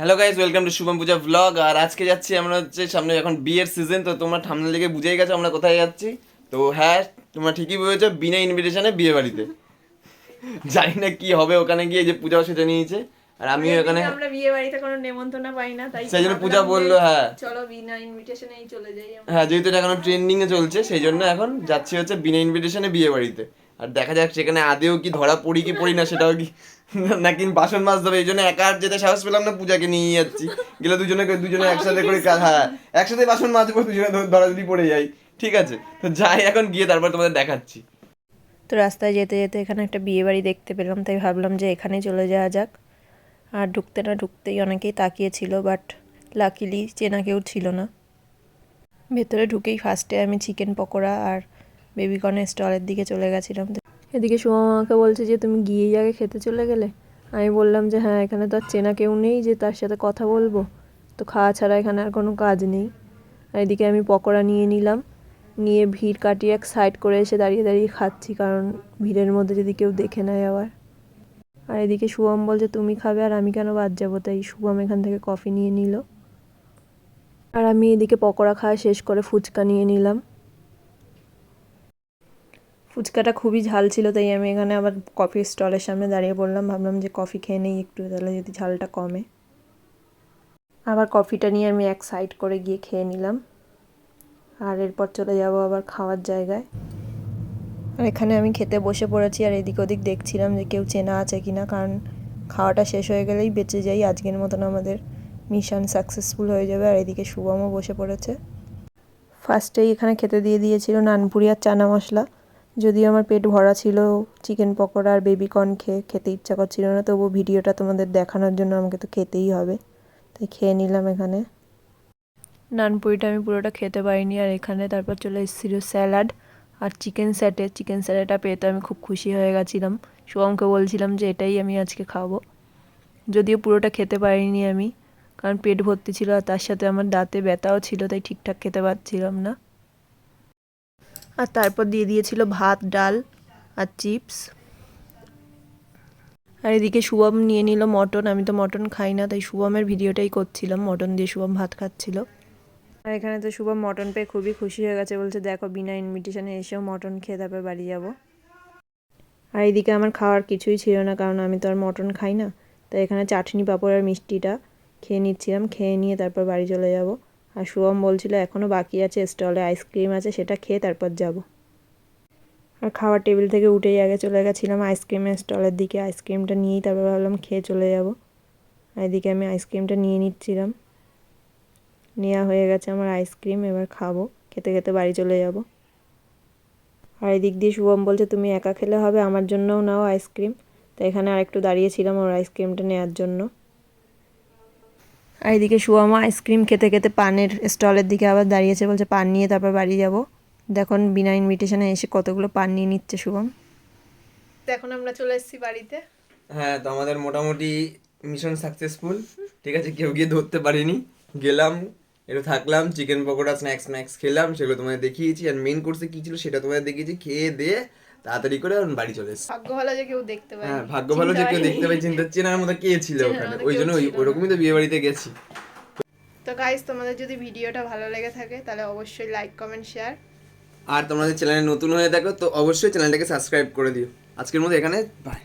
Hello guys welcome to Shubham Puja blog আর আজকে যাচ্ছি আমরা হচ্ছে সামনে এখন বিয়ের সিজন তো তোমরা ঠান্ডা লেগে বুঝেই গেছো আমরা কোথায় যাচ্ছি। তো হ্যাঁ তোমরা ঠিকই বুঝেছ বিনা ইনভিটেশনে বিয়ে বাড়িতে। জানি না কি হবে ওখানে গিয়ে যে পূজাও সেটা নিয়েছে। আর আমিও এখানে এমনিতে আমরা বিয়ে বাড়িতে কোনো নেমন্তন্ন পাই না তাই সেই জন্য পূজা বলল, হ্যাঁ। চলো বিনা ইনভিটেশনেই চলে যাই হ্যাঁ যেহেতু এটা এখন ট্রেন্ডিং এ চলছে সেই জন্য এখন যাচ্ছি হচ্ছে বিনা ইনভিটেশনে বিয়ে বাড়িতে। আর দেখা যাক সেখানে আদেও কি ধরা পড়ি কি পড়ি না সেটাও কি নাকি বাসন মাছ দেবে এই জন্য একা আর যেতে সাহস পেলাম না পূজাকে নিয়ে যাচ্ছি। গেলে দুজনে দুজনে একসাথে করে কাজ হ্যাঁ একসাথে বাসন মাছ মাজবো দুজনে ধরা যদি পড়ে যাই ঠিক আছে? তো যাই এখন গিয়ে তারপর তোমাদের দেখাচ্ছি। তো রাস্তায় যেতে যেতে এখানে একটা বিয়ে বাড়ি দেখতে পেলাম তাই ভাবলাম যে এখানে চলে যাওয়া যাক। আর ঢুকতে না ঢুকতেই অনেকেই তাকিয়েছিল বাট লাকিলি চেনা কেউ ছিল না। ভেতরে ঢুকেই ফার্স্টে আমি চিকেন পকোড়া আর বেবিকর্নের স্টলের দিকে চলে গেছিলাম। এদিকে সুমা আমাকে বলছে যে, তুমি গিয়েই আগে খেতে চলে গেলে? আমি বললাম যে হ্যাঁ এখানে তো আর চেনা কেউ নেই যে তার সাথে কথা বলব। তো খাওয়া ছাড়া এখানে আর কোনো কাজ নেই। আর এদিকে আমি পকোড়া নিয়ে নিলাম। নিয়ে ভিড় কাটিয়ে এক সাইড করে এসে দাঁড়িয়ে দাঁড়িয়ে খাচ্ছি, কারণ ভিড়ের মধ্যে যদি কেউ দেখে নেয় আবার। আর এদিকে শুভম বলছে, তুমি খাবে আর আমি কেন বাদ যাব? তাই শুভম এখান থেকে কফি নিয়ে নিল। আর আমি এদিকে পকোড়া খাওয়া শেষ করে ফুচকা নিয়ে নিলাম। ফুচকাটা খুবই ঝাল ছিল, তাই আমি এখানে আবার কফি স্টলের সামনে দাঁড়িয়ে পড়লাম। ভাবলাম যে কফি খেয়ে নেই, একটু তাহলে যদি ঝালটা কমে। আবার কফিটা নিয়ে আমি এক সাইড করে গিয়ে খেয়ে নিলাম। আর এরপর চলে যাব আবার খাওয়ার জায়গায়। আর এখানে আমি খেতে বসে পড়েছি আর এদিক ওদিক দেখছিলাম যে কেউ চেনা আছে কি না, কারণ খাওয়াটা শেষ হয়ে গেলেই বেঁচে যাই। আজকের মতন আমাদের মিশন সাকসেসফুল হয়ে যাবে। আর এদিকে শুভমও বসে পড়েছে। ফার্স্টেই এখানে খেতে দিয়ে দিয়েছিল নানপুরি আর চানা মশলা। যদিও আমার পেট ভরা ছিল চিকেন পকোড়া আর বেবি কর্ন খেয়ে খেতে ইচ্ছা করছিল না তবু ভিডিওটা তোমাদের দেখানোর জন্য আমাকে তো খেতেই হবে। তাই খেয়ে নিলাম এখানে। নানপুরিটা আমি পুরোটা খেতে পারিনি আর এখানে তারপর চলে এসেছিল স্যালাড আর চিকেন স্যাটে চিকেন স্যালাডটা পেয়ে তো আমি খুব খুশি হয়ে গেছিলাম। শুভমকে বলছিলাম যে এটাই আমি আজকে খাব। যদিও পুরোটা খেতে পারিনি আমি, কারণ পেট ভর্তি ছিল আর তার সাথে আমার দাঁতে ব্যথাও ছিল, তাই ঠিকঠাক খেতে পারছিলাম না। আর তারপর দিয়ে দিয়েছিল ভাত, ডাল আর চিপস। আর এদিকে শুভম নিয়ে নিল মটন। আমি তো মটন খাই না, তাই শুভমের ভিডিওটাই করছিলাম। মটন দিয়ে শুভম ভাত খাচ্ছিল। আর এখানে তো শুভম মটন পেয়ে খুবই খুশি হয়ে গেছে। বলছে, দেখো, বিনা ইনভিটেশনে এসেও মটন খেয়ে তারপরে বাড়ি যাব। আর এদিকে আমার খাওয়ার কিছুই ছিল না, কারণ আমি তো আর মটন খাই না। তাই এখানে চাটনি পাঁপড় আর মিষ্টিটা খেয়ে নিচ্ছিলাম। খেয়ে নিয়ে তারপর বাড়ি চলে যাব। আর শুভম বলছিল এখনও বাকি আছে, স্টলে আইসক্রিম আছে, সেটা খেয়ে তারপর যাব। আর খাওয়ার টেবিল থেকে উঠেই আগে চলে গেছিলাম আইসক্রিমের স্টলের দিকে। আইসক্রিমটা নিয়েই তারপর ভাবলাম খেয়ে চলে যাব। আর এদিকে আমি আইসক্রিমটা নিয়ে নিচ্ছিলাম। নেওয়া হয়ে গেছে আমার আইসক্রিম, এবার খাব। খেতে খেতে বাড়ি চলে যাব। আর এদিক দিয়ে শুভম বলছে, তুমি একা খেলে হবে, আমার জন্যও নাও আইসক্রিম। তো এখানে আরেকটু দাঁড়িয়েছিলাম ওর আইসক্রিমটা নেওয়ার জন্য। আর এদিকে শুভম আইসক্রিম খেতে খেতে পানের স্টলের দিকে আবার দাঁড়িয়েছে বলছে পান নিয়ে তারপর বাড়ি যাব। দেখুন বিনা ইনভিটেশনে এসে কতগুলো পান নিয়ে নিচ্ছে শুভম তো এখন আমরা চলে এসেছি বাড়িতে। হ্যাঁ তো আমাদের মোটামুটি মিশন সাকসেসফুল ঠিক আছে কেউ গিয়ে ধরতে পারিনি। গেলাম একটু থাকলাম চিকেন পকোড়া স্ন্যাক্স স্ন্যাক্স খেলাম সেগুলো তোমাদের দেখিয়েছি। আর মেন কোর্সে কী ছিল সেটা তোমাদের দেখিয়েছি। খেয়ে দিয়ে তাড়াতাড়ি করে বাড়ি চলে এসেছি। ভাগ্য ভালো যে কেউ দেখতে পায়। হ্যাঁ ভাগ্য ভালো যে কেউ দেখতে পায় চিন্তা চেনার মতো কে ছিল ওখানে? ওই জন্য ওই ওরকমই তো বিয়ে বাড়িতে গেছি। তো গাইস তোমাদের যদি ভিডিওটা ভালো লেগে থাকে তাহলে অবশ্যই লাইক কমেন্ট শেয়ার আর তোমাদের চ্যানেলে নতুন হয়ে থাকো তো অবশ্যই চ্যানেলটাকে সাবস্ক্রাইব করে দিও। আজকের মতো এখানে বাই